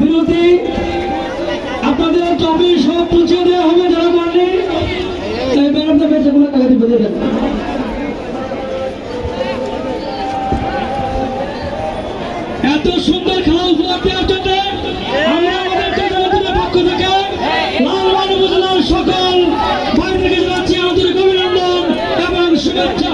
বিরতি আপনাদের টপি সব পুছিয়ে দেওয়া হবে, যারা পারেনি এই ম্যাডামদের বেঁচেগুলো কাগজে বেঁধে দেন। এত সুন্দর খেলা উপহার দেওয়ার জন্য আমরা আমাদের জনগণের পক্ষ থেকে লালবান উপজেলার সকল ভাইদেরকে আন্তরিক অভিনন্দন এবং শুভেচ্ছা।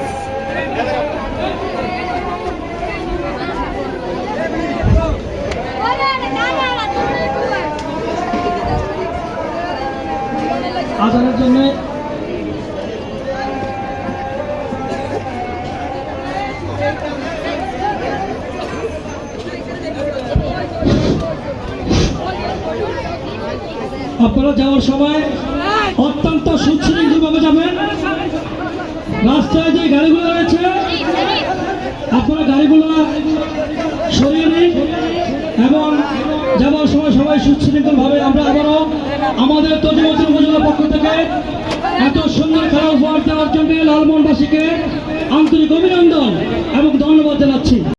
আজানের জন্য আপনারা যাওয়ার সময় অত্যন্ত সুশৃঙ্খলভাবে যাবেন, রাস্তায় যে গাড়িগুলো রয়েছে, আপনারা গাড়িগুলো সরিয়ে নিন এবং যাওয়ার সময় সবাই সুশৃঙ্খলভাবে আমরা আবারও আমাদের তজিমতুল এত সুন্দর খেলা উপহার দেওয়ার জন্য লালমোহনবাসীকে আন্তরিক অভিনন্দন এবং ধন্যবাদ জানাচ্ছি।